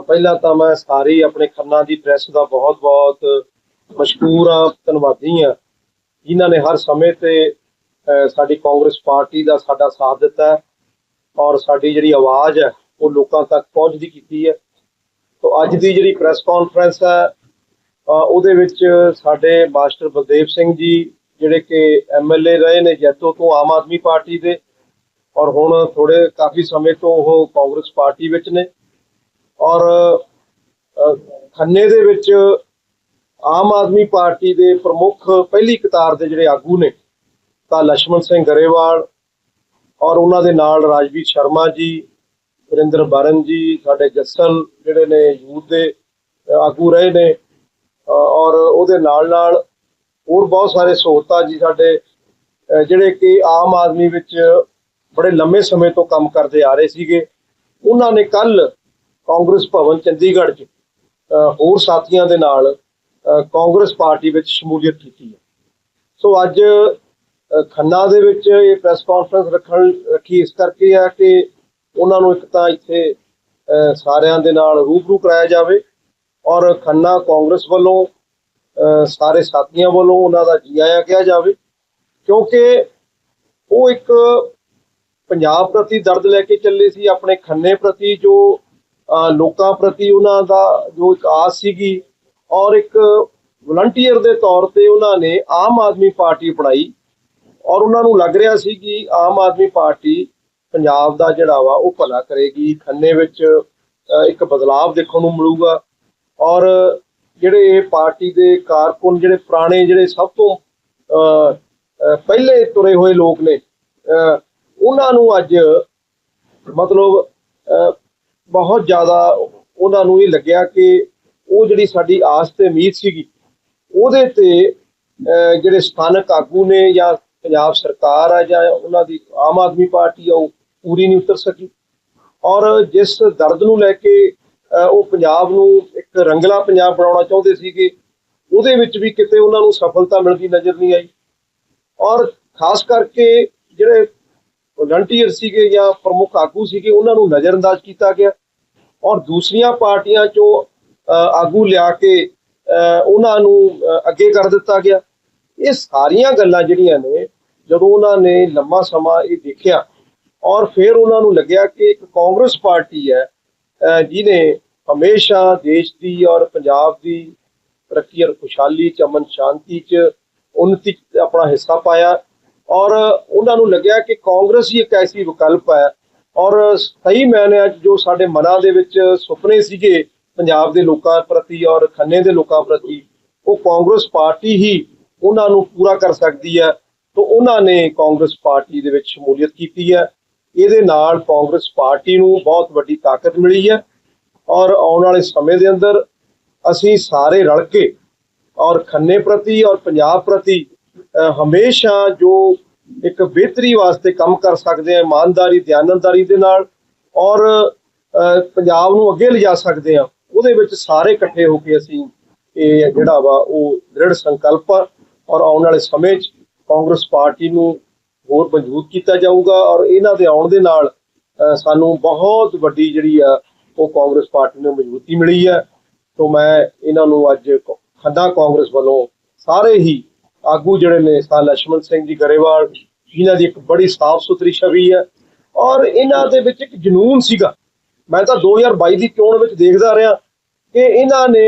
ਪਹਿਲਾਂ ਤਾਂ ਮੈਂ ਸਾਰੀ ਆਪਣੇ ਖੰਨਾ ਦੀ ਪ੍ਰੈਸ ਦਾ ਬਹੁਤ-ਬਹੁਤ ਮਸ਼ਕੂਰ ਹਾਂ, ਧੰਨਵਾਦੀ ਹਾਂ। ਜਿਨ੍ਹਾਂ ਨੇ ਹਰ ਸਮੇਂ ਤੇ ਸਾਡੀ ਕਾਂਗਰਸ ਪਾਰਟੀ ਦਾ ਸਾਡਾ ਸਾਥ ਦਿੱਤਾ ਔਰ ਸਾਡੀ ਜਿਹੜੀ ਆਵਾਜ਼ ਹੈ, ਉਹ ਲੋਕਾਂ ਤੱਕ ਪਹੁੰਚਦੀ ਕੀਤੀ ਹੈ। ਤੋਂ ਅੱਜ ਦੀ ਜਿਹੜੀ ਪ੍ਰੈਸ ਕਾਨਫਰੰਸ ਹੈ ਉਹਦੇ ਵਿੱਚ ਸਾਡੇ ਮਾਸਟਰ ਬਲਦੇਵ ਸਿੰਘ ਜੀ, ਜਿਹੜੇ ਕਿ ਐਮਐਲਏ ਰਹੇ ਨੇ ਜੈਤੋ ਤੋਂ, ਆਮ ਆਦਮੀ ਪਾਰਟੀ ਦੇ, ਔਰ ਹੁਣ ਥੋੜੇ ਕਾਫੀ ਸਮੇਂ ਤੋਂ ਉਹ ਕਾਂਗਰਸ ਪਾਰਟੀ ਵਿੱਚ ਨੇ। ਔਰ ਖੰਨੇ ਦੇ ਵਿੱਚ ਆਮ ਆਦਮੀ ਪਾਰਟੀ ਦੇ ਪ੍ਰਮੁੱਖ ਪਹਿਲੀ ਕਤਾਰ ਦੇ ਜਿਹੜੇ ਆਗੂ ਨੇ, ਤਾਂ ਲక్ష్మణ ਸਿੰਘ ਗਰੇਵਾਲ ਔਰ ਉਹਨਾਂ ਦੇ ਨਾਲ ਰਾਜਵੀਰ ਸ਼ਰਮਾ ਜੀ, ਵਰਿੰਦਰ ਬਰਨ ਜੀ, ਸਾਡੇ ਜੱਸਲ ਜਿਹੜੇ ਨੇ ਯੂਥ ਦੇ ਆਗੂ ਰਹੇ ਨੇ ਔਰ ਉਹਦੇ ਨਾਲ ਨਾਲ ਹੋਰ ਬਹੁਤ ਸਾਰੇ ਸਹੂਲਤਾਂ ਜੀ ਸਾਡੇ ਜਿਹੜੇ ਕਿ ਆਮ ਆਦਮੀ ਵਿੱਚ ਬੜੇ ਲੰਮੇ ਸਮੇਂ ਤੋਂ ਕੰਮ ਕਰਦੇ ਆ ਰਹੇ ਸੀਗੇ। ਉਹਨਾਂ ਨੇ ਕੱਲ ਕਾਂਗਰਸ ਭਵਨ ਚੰਡੀਗੜ੍ਹ 'ਚ ਹੋਰ ਸਾਥੀਆਂ ਦੇ ਨਾਲ ਕਾਂਗਰਸ ਪਾਰਟੀ ਵਿੱਚ ਸ਼ਮੂਲੀਅਤ ਕੀਤੀ ਹੈ। ਸੋ ਅੱਜ ਖੰਨਾ ਦੇ ਵਿੱਚ ਇਹ ਪ੍ਰੈਸ ਕਾਨਫਰੰਸ ਰੱਖਣ, ਰੱਖੀ ਇਸ ਕਰਕੇ ਆ ਕਿ ਉਹਨਾਂ ਨੂੰ ਇੱਕ ਤਾਂ ਇੱਥੇ ਸਾਰਿਆਂ ਦੇ ਨਾਲ ਰੂਬਰੂ ਕਰਾਇਆ ਜਾਵੇ ਔਰ ਖੰਨਾ ਕਾਂਗਰਸ ਵੱਲੋਂ ਸਾਰੇ ਸਾਥੀਆਂ ਵੱਲੋਂ ਉਹਨਾਂ ਦਾ ਜੀ ਆਇਆਂ ਕਿਹਾ ਜਾਵੇ ਕਿਉਂਕਿ ਉਹ ਇੱਕ ਪੰਜਾਬ ਪ੍ਰਤੀ ਦਰਦ ਲੈ ਕੇ ਚੱਲੇ ਸੀ, ਆਪਣੇ ਖੰਨੇ ਪ੍ਰਤੀ ਜੋ ਲੋਕਾਂ ਪ੍ਰਤੀ ਉਹਨਾਂ ਦਾ ਜੋ ਇੱਕ ਆਸ ਸੀਗੀ ਔਰ ਇੱਕ ਵਲੰਟੀਅਰ ਦੇ ਤੌਰ ਤੇ ਉਹਨਾਂ ਨੇ ਆਮ ਆਦਮੀ ਪਾਰਟੀ ਅਪਣਾਈ ਔਰ ਉਹਨਾਂ ਨੂੰ ਲੱਗ ਰਿਹਾ ਸੀ ਕਿ ਆਮ ਆਦਮੀ ਪਾਰਟੀ ਪੰਜਾਬ ਦਾ ਜਿਹੜਾ ਵਾ ਉਹ ਭਲਾ ਕਰੇਗੀ, ਖੰਨੇ ਵਿੱਚ ਇੱਕ ਬਦਲਾਵ ਦੇਖਣ ਨੂੰ ਮਿਲੂਗਾ ਔਰ ਜਿਹੜੇ ਇਹ ਪਾਰਟੀ ਦੇ ਕਾਰਕੁਨ, ਜਿਹੜੇ ਪੁਰਾਣੇ, ਜਿਹੜੇ ਸਭ ਤੋਂ ਪਹਿਲੇ ਤੁਰੇ ਹੋਏ ਲੋਕ ਨੇ ਉਹਨਾਂ ਨੂੰ ਅੱਜ ਮਤਲਬ ਬਹੁਤ ਜ਼ਿਆਦਾ ਉਹਨਾਂ ਨੂੰ ਇਹ ਲੱਗਿਆ ਕਿ ਉਹ ਜਿਹੜੀ ਸਾਡੀ ਆਸ ਤੇ ਉਮੀਦ ਸੀਗੀ, ਉਹਦੇ ਤੇ ਜਿਹੜੇ ਸਥਾਨਕ ਆਗੂ ਨੇ ਜਾਂ ਪੰਜਾਬ ਸਰਕਾਰ ਆ ਜਾਂ ਉਹਨਾਂ ਦੀ ਆਮ ਆਦਮੀ ਪਾਰਟੀ ਆ, ਉਹ ਪੂਰੀ ਨਹੀਂ ਉਤਰ ਸਕੀ। ਔਰ ਜਿਸ ਦਰਦ ਨੂੰ ਲੈ ਕੇ ਉਹ ਪੰਜਾਬ ਨੂੰ ਇੱਕ ਰੰਗਲਾ ਪੰਜਾਬ ਬਣਾਉਣਾ ਚਾਹੁੰਦੇ ਸੀਗੇ, ਉਹਦੇ ਵਿੱਚ ਵੀ ਕਿਤੇ ਉਹਨਾਂ ਨੂੰ ਸਫਲਤਾ ਮਿਲਦੀ ਨਜ਼ਰ ਨਹੀਂ ਆਈ। ਔਰ ਖਾਸ ਕਰਕੇ ਜਿਹੜੇ ਵਲੰਟੀਅਰ ਸੀਗੇ ਜਾਂ ਪ੍ਰਮੁੱਖ ਆਗੂ ਸੀਗੇ, ਉਹਨਾਂ ਨੂੰ ਨਜ਼ਰਅੰਦਾਜ਼ ਕੀਤਾ ਗਿਆ। ਔਰ ਦੂਸਰੀਆਂ ਪਾਰਟੀਆਂ ਚੋਂ ਅ, ਆਗੂ ਲਿਆ ਕੇ ਅ, ਉਹਨਾਂ ਨੂੰ ਅੱਗੇ ਕਰ ਦਿੱਤਾ ਗਿਆ। ਇਹ ਸਾਰੀਆਂ ਗੱਲਾਂ ਜਿਹੜੀਆਂ ਨੇ ਜਦੋਂ ਉਹਨਾਂ ਨੇ ਲੰਮਾ ਸਮਾਂ ਇਹ ਦੇਖਿਆ ਔਰ ਫਿਰ ਉਹਨਾਂ ਨੂੰ ਲੱਗਿਆ ਕਿ ਇੱਕ ਕਾਂਗਰਸ ਪਾਰਟੀ ਹੈ ਅ, ਜਿਹਨੇ ਹਮੇਸ਼ਾ ਦੇਸ਼ ਦੀ ਔਰ ਪੰਜਾਬ ਦੀ ਤਰੱਕੀ ਔਰ ਖੁਸ਼ਹਾਲੀ ਚ ਅਮਨ ਸ਼ਾਂਤੀ ਚ ਉન્નਤੀ ਆਪਣਾ ਹਿੱਸਾ ਪਾਇਆ ਔਰ ਉਹਨਾਂ ਨੂੰ ਲੱਗਿਆ ਕਿ ਕਾਂਗਰਸ ਹੀ ਇੱਕ ਐਸੀ ਵਿਕਲਪ ਹੈ ਔਰ ਸਹੀ ਮਾਇਨਿਆਂ 'ਚ ਜੋ ਸਾਡੇ ਮਨਾਂ ਦੇ ਵਿੱਚ ਸੁਪਨੇ ਸੀਗੇ ਪੰਜਾਬ ਦੇ ਲੋਕਾਂ ਪ੍ਰਤੀ ਔਰ ਖੰਨੇ ਦੇ ਲੋਕਾਂ ਪ੍ਰਤੀ, ਉਹ ਕਾਂਗਰਸ ਪਾਰਟੀ ਹੀ ਉਹਨਾਂ ਨੂੰ ਪੂਰਾ ਕਰ ਸਕਦੀ ਹੈ, ਤੋਂ ਉਹਨਾਂ ਨੇ ਕਾਂਗਰਸ ਪਾਰਟੀ ਦੇ ਵਿੱਚ ਸ਼ਮੂਲੀਅਤ ਕੀਤੀ ਹੈ। ਇਹਦੇ ਨਾਲ ਕਾਂਗਰਸ ਪਾਰਟੀ ਨੂੰ ਬਹੁਤ ਵੱਡੀ ਤਾਕਤ ਮਿਲੀ ਹੈ ਔਰ ਆਉਣ ਵਾਲੇ ਸਮੇਂ ਦੇ ਅੰਦਰ ਅਸੀਂ ਸਾਰੇ ਰਲ ਕੇ ਔਰ ਖੰਨੇ ਪ੍ਰਤੀ ਔਰ ਪੰਜਾਬ ਪ੍ਰਤੀ ਹਮੇਸ਼ਾ ਜੋ ਇੱਕ ਬਿਹਤਰੀ ਵਾਸਤੇ ਕੰਮ ਕਰ ਸਕਦੇ ਆ ਇਮਾਨਦਾਰੀ ਦਿਆਨਤਦਾਰੀ ਦੇ ਨਾਲ ਔਰ ਅ, ਪੰਜਾਬ ਨੂੰ ਅੱਗੇ ਲਿਜਾ ਸਕਦੇ ਆ ਉਹਦੇ ਵਿੱਚ ਸਾਰੇ ਇਕੱਠੇ ਹੋ ਕੇ ਅਸੀਂ ਇਹ ਜਿਹੜਾ ਵਾ ਉਹ ਦ੍ਰਿੜ ਸੰਕਲਪ ਆ ਔਰ ਆਉਣ ਵਾਲੇ ਸਮੇਂ 'ਚ ਕਾਂਗਰਸ ਪਾਰਟੀ ਨੂੰ ਹੋਰ ਮਜ਼ਬੂਤ ਕੀਤਾ ਜਾਊਗਾ ਔਰ ਇਹਨਾਂ ਦੇ ਆਉਣ ਦੇ ਨਾਲ ਸਾਨੂੰ ਬਹੁਤ ਵੱਡੀ ਜਿਹੜੀ ਆ ਉਹ ਕਾਂਗਰਸ ਪਾਰਟੀ ਨੂੰ ਮਜ਼ਬੂਤੀ ਮਿਲੀ ਹੈ ਤੋਂ ਮੈਂ ਇਹਨਾਂ ਨੂੰ ਅੱਜ ਕ- ਕਾਂਗਰਸ ਵੱਲੋਂ ਸਾਰੇ ਹੀ ਆਗੂ ਜਿਹੜੇ ਨੇ ਸਾ ਲక్ష్మణ ਸਿੰਘ ਜੀ ਗਰੇਵਾਲ, ਇਹਨਾਂ ਦੀ ਇੱਕ ਬੜੀ ਸਾਫ਼ ਸੁਥਰੀ ਛਵੀ ਹੈ ਔਰ ਇਹਨਾਂ ਦੇ ਵਿੱਚ ਇੱਕ ਜਨੂਨ ਸੀਗਾ। ਮੈਂ ਤਾਂ 2022 ਦੀ ਚੋਣ ਵਿੱਚ ਦੇਖਦਾ ਰਿਹਾ ਕਿ ਇਹਨਾਂ ਨੇ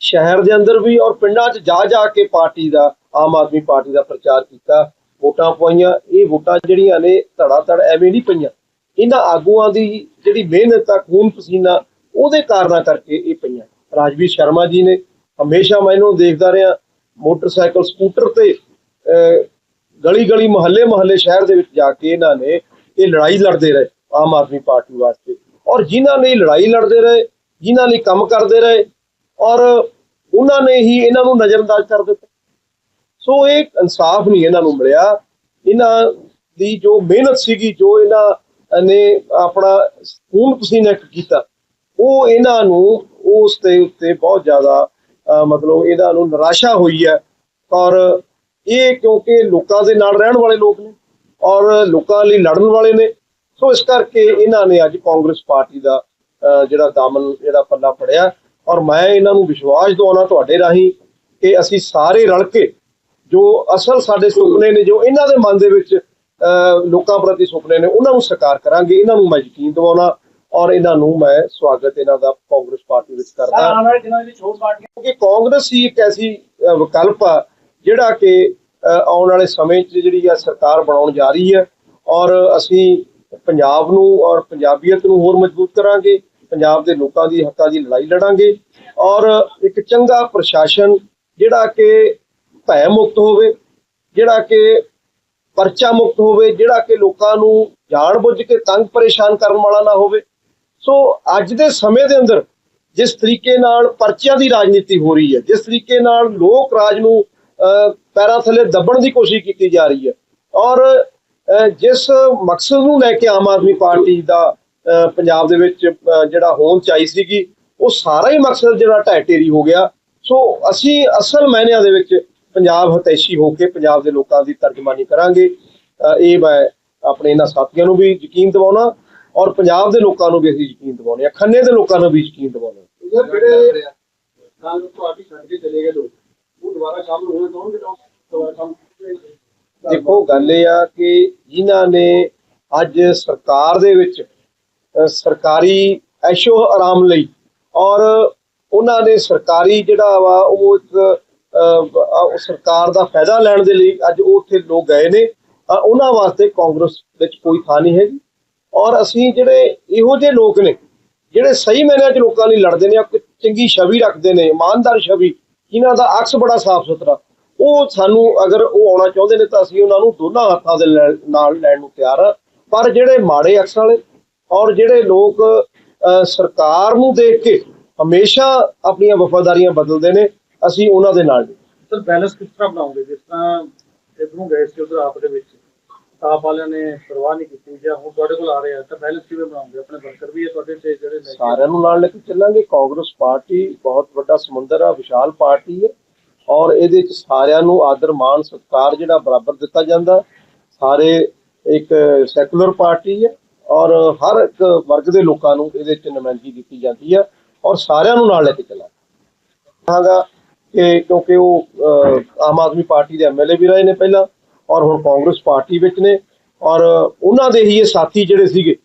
ਸ਼ਹਿਰ ਦੇ ਅੰਦਰ ਵੀ ਔਰ ਪਿੰਡਾਂ 'ਚ ਜਾ ਜਾ ਕੇ ਪਾਰਟੀ ਦਾ, ਆਮ ਆਦਮੀ ਪਾਰਟੀ ਦਾ ਪ੍ਰਚਾਰ ਕੀਤਾ, ਵੋਟਾਂ ਪਾਈਆਂ ਇਹ ਵੋਟਾਂ ਜਿਹੜੀਆਂ ਨੇ ਧੜਾ ਧੜ ਐਵੇਂ ਨਹੀਂ ਪਈਆਂ। ਇਹਨਾਂ ਆਗੂਆਂ ਦੀ ਜਿਹੜੀ ਮਿਹਨਤ ਆ, ਖੂਨ ਪਸੀਨਾ, ਉਹਦੇ ਕਾਰਨਾਂ ਕਰਕੇ ਇਹ ਪਈਆਂ। ਰਾਜਵੀਰ ਸ਼ਰਮਾ ਜੀ ਨੇ ਹਮੇਸ਼ਾ ਮੈਂ ਇਹਨੂੰ ਦੇਖਦਾ ਰਿਹਾ ਮੋਟਰਸਾਈਕਲ, ਸਕੂਟਰ ਤੇ ਗਲੀ ਗਲੀ ਮੁਹੱਲੇ ਮੁਹੱਲੇ ਸ਼ਹਿਰ ਦੇ ਵਿੱਚ ਜਾ ਕੇ ਇਹਨਾਂ ਨੇ ਇਹ ਲੜਾਈ ਲੜਦੇ ਰਹੇ ਆਮ ਆਦਮੀ ਪਾਰਟੀ ਵਾਸਤੇ। ਔਰ ਜਿਨ੍ਹਾਂ ਨੇ ਲੜਾਈ ਲੜਦੇ ਰਹੇ, ਜਿਨ੍ਹਾਂ ਨੇ ਕੰਮ ਕਰਦੇ ਰਹੇ, ਔਰ ਉਹਨਾਂ ਨੇ ਹੀ ਇਹਨਾਂ ਨੂੰ ਨਜ਼ਰਅੰਦਾਜ਼ ਕਰ ਦਿੱਤਾ। ਸੋ ਇਹ ਇਨਸਾਫ ਨਹੀਂ ਇਹਨਾਂ ਨੂੰ ਮਿਲਿਆ। ਇਹਨਾਂ ਦੀ ਜੋ ਮਿਹਨਤ ਸੀਗੀ, ਜੋ ਇਹਨਾਂ ਨੇ ਆਪਣਾ ਖੂਨ ਪਸੀਨਾ ਇੱਕ ਕੀਤਾ, ਉਹ ਇਹਨਾਂ ਨੂੰ ਉਸ ਦੇ ਉੱਤੇ ਬਹੁਤ ਜ਼ਿਆਦਾ ਮਤਲਬ ਇਹਨਾਂ ਨੂੰ ਨਿਰਾਸ਼ਾ ਹੋਈ ਹੈ। ਔਰ ਇਹ ਕਿਉਂਕਿ ਲੋਕਾਂ ਦੇ ਨਾਲ ਰਹਿਣ ਵਾਲੇ ਲੋਕ ਨੇ ਔਰ ਲੋਕਾਂ ਲਈ ਲੜਨ ਵਾਲੇ ਨੇ। ਸੋ ਇਸ ਕਰਕੇ ਇਹਨਾਂ ਨੇ ਅੱਜ ਕਾਂਗਰਸ ਪਾਰਟੀ ਦਾ ਜਿਹੜਾ ਦਾਮਨ ਜਿਹੜਾ ਪੱਲਾ ਫੜਿਆ। ਔਰ ਮੈਂ ਇਹਨਾਂ ਨੂੰ ਵਿਸ਼ਵਾਸ ਦਿਵਾਉਣਾ ਤੁਹਾਡੇ ਰਾਹੀਂ ਕਿ ਅਸੀਂ ਸਾਰੇ ਰਲ ਕੇ ਜੋ ਅਸਲ ਸਾਡੇ ਸੁਪਨੇ ਨੇ ਜੋ ਇਹਨਾਂ ਦੇ ਮਨ ਦੇ ਵਿੱਚ ਅਹ, ਲੋਕਾਂ ਪ੍ਰਤੀ ਸੁਪਨੇ ਨੇ ਉਹਨਾਂ ਨੂੰ ਸਾਕਾਰ ਕਰਾਂਗੇ। ਇਹਨਾਂ ਨੂੰ ਮੈਂ ਯਕੀਨ ਦਿਵਾਉਣਾ ਔਰ ਇਹਨਾਂ ਨੂੰ ਮੈਂ ਸਵਾਗਤ ਇਹਨਾਂ ਦਾ ਕਾਂਗਰਸ ਪਾਰਟੀ ਵਿੱਚ ਕਰਦਾ ਆਉਣ ਵਾਲੇ ਦਿਨਾਂ ਵਿੱਚ ਹੋਰ ਪਾਰਟੀਆਂ ਕਿਉਂਕਿ ਕਾਂਗਰਸ ਹੀ ਇੱਕ ਐਸੀ ਵਿਕਲਪ ਆ ਜਿਹੜਾ ਕਿ ਆਉਣ ਵਾਲੇ ਸਮੇਂ 'ਚ ਜਿਹੜੀ ਆ ਸਰਕਾਰ ਬਣਾਉਣ ਜਾ ਰਹੀ ਹੈ। ਔਰ ਅਸੀਂ ਪੰਜਾਬ ਨੂੰ ਔਰ ਪੰਜਾਬੀਅਤ ਨੂੰ ਹੋਰ ਮਜ਼ਬੂਤ ਕਰਾਂਗੇ ਪੰਜਾਬ ਦੇ ਲੋਕਾਂ ਦੀ ਹੱਕਾਂ ਦੀ ਲੜਾਈ ਲੜਾਂਗੇ। ਔਰ ਇੱਕ ਚੰਗਾ ਪ੍ਰਸ਼ਾਸਨ ਜਿਹੜਾ ਕਿ ਭੈ ਮੁਕਤ ਹੋਵੇ ਜਿਹੜਾ ਕਿ ਪਰਚਾ ਮੁਕਤ ਹੋਵੇ ਜਿਹੜਾ ਕਿ ਲੋਕਾਂ ਨੂੰ ਜਾਣਬੁੱਝ ਕੇ ਤੰਗ ਪਰੇਸ਼ਾਨ ਕਰਨ ਵਾਲਾ ਨਾ ਹੋਵੇ ਸੋ ਅੱਜ ਦੇ ਸਮੇਂ ਦੇ ਅੰਦਰ ਜਿਸ ਤਰੀਕੇ ਨਾਲ ਪਰਚਿਆਂ ਦੀ ਰਾਜਨੀਤੀ ਹੋ ਰਹੀ ਹੈ ਜਿਸ ਤਰੀਕੇ ਨਾਲ ਲੋਕ ਰਾਜ ਨੂੰ ਅਹ, ਪੈਰਾਂ ਥੱਲੇ ਦੱਬਣ ਦੀ ਕੋਸ਼ਿਸ਼ ਕੀਤੀ ਜਾ ਰਹੀ ਹੈ ਔਰ ਜਿਸ ਮਕਸਦ ਨੂੰ ਲੈ ਕੇ ਆਮ ਆਦਮੀ ਪਾਰਟੀ ਦਾ ਪੰਜਾਬ ਦੇ ਵਿੱਚ ਜਿਹੜਾ ਹੋਣ ਚਾਹੀ ਸੀਗੀ ਉਹ ਸਾਰਾ ਹੀ ਮਕਸਦ ਜਿਹੜਾ ਢਹਿ ਢੇਰੀ ਹੋ ਗਿਆ। ਸੋ ਅਸੀਂ ਅਸਲ ਮਾਇਨਿਆਂ ਦੇ ਵਿੱਚ ਪੰਜਾਬ ਹਤੈਸ਼ੀ ਹੋ ਕੇ ਪੰਜਾਬ ਦੇ ਲੋਕਾਂ ਦੀ ਤਰਜਮਾਨੀ ਕਰਾਂਗੇ। ਇਹ ਮੈਂ ਆਪਣੇ ਇਹਨਾਂ ਸਾਥੀਆਂ ਨੂੰ ਵੀ ਯਕੀਨ ਦਿਵਾਉਣਾ। ਔਰ ਪੰਜਾਬ ਦੇ ਲੋਕਾਂ ਨੂੰ ਵੀ ਅਸੀਂ ਯਕੀਨ ਦਿਵਾਉਂਦੇ ਹਾਂ ਖੰਨੇ ਦੇ ਲੋਕਾਂ ਨੂੰ ਵੀ ਯਕੀਨ ਦਿਵਾਉਂਦੇ ਹਾਂ। ਜਿਹੜੇ ਕਾਂਗਰਸ ਪਾਰਟੀ ਛੱਡ ਕੇ ਚਲੇ ਗਏ ਲੋਕ ਉਹ ਦੁਬਾਰਾ ਸ਼ਾਮਲ ਚਾਹੁੰਦੇ ਲੋਕ ਦੁਬਾਰਾ ਕੰਮ ਦੇਖੋ ਗੱਲ ਇਹ ਆ ਕਿ ਜਿਨ੍ਹਾਂ ਨੇ ਅੱਜ ਸਰਕਾਰ ਦੇ ਵਿੱਚ ਸਰਕਾਰੀ ਐਸ਼ੋ ਆਰਾਮ ਲਈ ਔਰ ਉਹਨਾਂ ਨੇ ਸਰਕਾਰੀ ਜਿਹੜਾ ਵਾ ਉਹ ਇੱਕ ਸਰਕਾਰ ਦਾ ਫਾਇਦਾ ਲੈਣ ਦੇ ਲਈ ਅੱਜ ਉਹ ਉੱਥੇ ਲੋਕ ਗਏ ਨੇ ਉਹਨਾਂ ਵਾਸਤੇ ਕਾਂਗਰਸ ਵਿੱਚ ਕੋਈ ਥਾਂ ਨਹੀਂ ਹੈਗੀ। ਔਰ ਅਸੀਂ ਜਿਹੜੇ ਇਹੋ ਜਿਹੇ ਲੋਕ ਨੇ ਜਿਹੜੇ ਸਹੀ ਮਾਇਨਿਆਂ 'ਚ ਲੋਕਾਂ ਲਈ ਲੜਦੇ ਨੇ ਇੱਕ ਚੰਗੀ ਛਵੀ ਰੱਖਦੇ ਨੇ ਇਮਾਨਦਾਰ ਛਵੀ ਜਿਨ੍ਹਾਂ ਦਾ ਅਕਸ ਬੜਾ ਸਾਫ਼ ਸੁਥਰਾ ਉਹ ਸਾਨੂੰ ਅਗਰ ਉਹ ਆਉਣਾ ਚਾਹੁੰਦੇ ਨੇ ਤਾਂ ਅਸੀਂ ਉਹਨਾਂ ਨੂੰ ਦੋਨਾਂ ਹੱਥਾਂ ਦੇ ਨਾਲ ਲੈਣ ਨੂੰ ਤਿਆਰ ਆ। ਪਰ ਜਿਹੜੇ ਮਾੜੇ ਅਕਸ ਵਾਲੇ ਔਰ ਜਿਹੜੇ ਲੋਕ ਅਹ, ਸਰਕਾਰ ਨੂੰ ਦੇਖ ਕੇ ਹਮੇਸ਼ਾ ਆਪਣੀਆਂ ਵਫਾਦਾਰੀਆਂ ਬਦਲਦੇ ਨੇ ਅਸੀਂ ਉਹਨਾਂ ਦੇ ਨਾਲ ਸਰ ਬੈਲੈਂਸ ਕਿਸ ਤਰ੍ਹਾਂ ਬਣਾਉਂਗੇ ਜਿਸ ਤਰ੍ਹਾਂ ਇਧਰੋਂ ਗਏ ਸੀ ਉਧਰ ਆਪ ਦੇ ਵਿੱਚ। ਆਪ ਵਾਲਿਆਂ ਨੇ ਪਰਵਾਹ ਨਹੀਂ ਕੀਤੀ ਜਾਂ ਹੁਣ ਤੁਹਾਡੇ ਕੋਲ ਆ ਰਹੇ ਆ, ਤਾਂ ਬੈਲੈਂਸ ਕਿਵੇਂ ਬਣਾਉਂਗੇ ਆਪਣੇ ਵਰਕਰ ਵੀ ਹੈ ਤੁਹਾਡੇ ਤੇ ਜਿਹੜੇ ਲੈ ਸਾਰਿਆਂ ਨੂੰ ਨਾਲ ਲੈ ਕੇ ਚੱਲਾਂਗੇ। ਕਾਂਗਰਸ ਪਾਰਟੀ ਬਹੁਤ ਵੱਡਾ ਸਮੁੰਦਰ ਆ, ਵਿਸ਼ਾਲ ਪਾਰਟੀ ਹੈ ਔਰ ਇਹਦੇ ਵਿੱਚ ਸਾਰਿਆਂ ਨੂੰ ਆਦਰ, ਮਾਣ, ਸਤਿਕਾਰ ਜਿਹੜਾ ਬਰਾਬਰ ਦਿੱਤਾ ਜਾਂਦਾ। ਸਾਰੇ ਇੱਕ ਸੈਕੂਲਰ ਪਾਰਟੀ ਹੈ ਔਰ ਹਰ ਇੱਕ ਵਰਗ ਦੇ ਲੋਕਾਂ ਨੂੰ ਇਹਦੇ ਵਿੱਚ ਨੁਮਾਇੰਦਗੀ ਦਿੱਤੀ ਜਾਂਦੀ ਹੈ ਔਰ ਸਾਰਿਆਂ ਨੂੰ ਨਾਲ ਲੈ ਕੇ ਚੱਲਾਂਗੇ। ਕਹਾਂਗਾ ਕਿ ਕਿਉਂਕਿ ਉਹ ਆਮ ਆਦਮੀ ਪਾਰਟੀ ਦੇ ਐਮਐਲਏ ਵੀ ਰਹੇ ਨੇ ਪਹਿਲਾਂ। ਔਰ ਹੁਣ ਕਾਂਗਰਸ ਪਾਰਟੀ ਵਿੱਚ ਨੇ ਔਰ ਉਹਨਾਂ ਦੇ ਹੀ ਇਹ ਸਾਥੀ ਜਿਹੜੇ ਸੀਗੇ